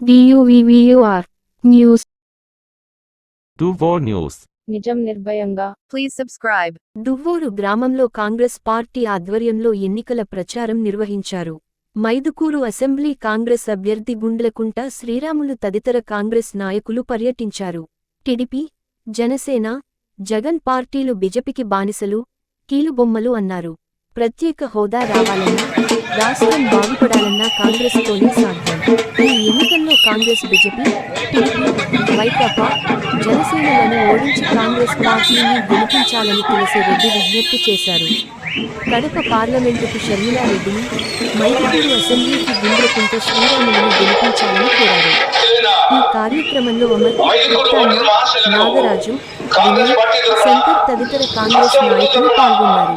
డియువివియుఆర్ news Tuvo News. నిజం నిర్భయంగా. Please subscribe. Duvvuru గ్రామంలో కాంగ్రెస్ పార్టీ ఆధ్వర్యంలో ఎన్నికల ప్రచారం నిర్వహించారు. మైదుకూరు అసెంబ్లీ కాంగ్రెస్ అభ్యర్థి గుండ్లకుంట శ్రీరాములు తదితర కాంగ్రెస్ నాయకులు పర్యటించారు. టిడిపి జనసేన జగన్ పార్టీలు బిజెపికి బానిసలు కీలుబొమ్మలు అన్నారు. ప్రత్యేక హోదా రావాలన్నా రాష్ట్రం బాగుపడాలన్నా కాంగ్రెస్తోనే సాధ్యం కాంగ్రెస్ బిజెపి టీడీపీ వైకాపా జనసేనలను ఓడించి కాంగ్రెస్ పార్టీని గెలిపించాలని తులసిరెడ్డి విజ్ఞప్తి చేశారు. కడప పార్లమెంటుకు షర్మిలారెడ్డిని మైదుకూరు అసెంబ్లీకి గుండ్లకుంట శ్రీరాములను గెలిపించాలని కోరారు. ఈ కార్యక్రమంలో అమర్ నాగరాజు వినయ్ శంకర్ తదితర కాంగ్రెస్ నాయకులు పాల్గొన్నారు.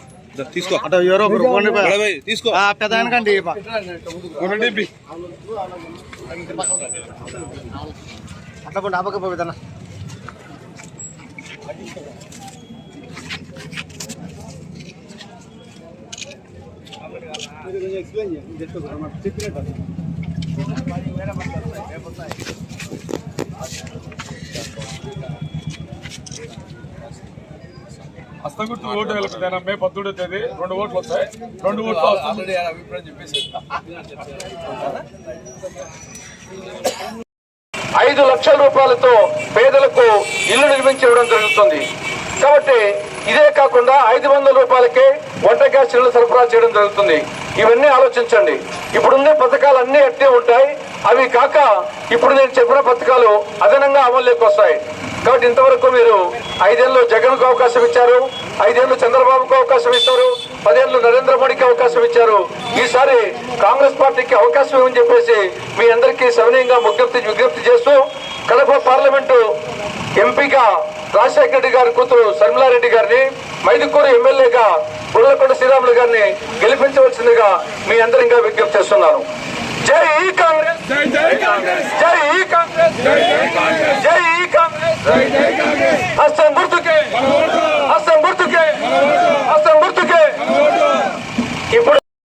తీసుకో అటు ఎవరో ఒకరు పోండి బా. గడవై, తీసుకో ఆ, పెద్ద ఆయనకండి బా. ఉండండి, ఇప్పి. అట్లా పోండి ఆపక హస్తగుర్తు ఓటు వెళ్తాను మే పద్దెనిమిదో తేదీ. రెండు ఓట్లు వస్తాయి. రెండు ఓట్లు ఆల్రెడీ అభిప్రాయం చెప్పేసి ఐదు లక్షల రూపాయలతో పేదలకు ఇల్లు నిర్మించి ఇవ్వడం జరుగుతుంది. కాబట్టి ఇదే కాకుండా ఐదు వందల రూపాయలకే వంట గ్యాస్ ఇల్లు సరఫరా చేయడం జరుగుతుంది. ఇవన్నీ ఆలోచించండి. ఇప్పుడున్న పథకాలు అన్ని అట్టే ఉంటాయి. అవి కాక ఇప్పుడు నేను చెప్పిన పథకాలు అదనంగా అమల్లోకి వస్తాయి. కాబట్టి ఇంతవరకు మీరు ఐదేళ్ళు జగన్కు అవకాశం ఇచ్చారు ఐదేళ్ళు చంద్రబాబుకు అవకాశం ఇస్తారు పదేళ్ళు నరేంద్ర మోడీకి అవకాశం ఇచ్చారు. ఈసారి కాంగ్రెస్ పార్టీకి అవకాశం ఇవ్వని చెప్పేసి మీ అందరికీ సవినయంగా విజ్ఞప్తి విజ్ఞప్తి చేస్తూ కడప పార్లమెంటు ఎంపీగా రాజశేఖర రెడ్డి గారి కూతురు శర్మిలారెడ్డి గారిని మైదుకూరు ఎమ్మెల్యేగా గుళ్ళకొండ శ్రీరాములు గారిని గెలిపించవలసిందిగా మీ అందరిగా విజ్ఞప్తి చేస్తున్నాను. జై కాంగ్రెస్! జై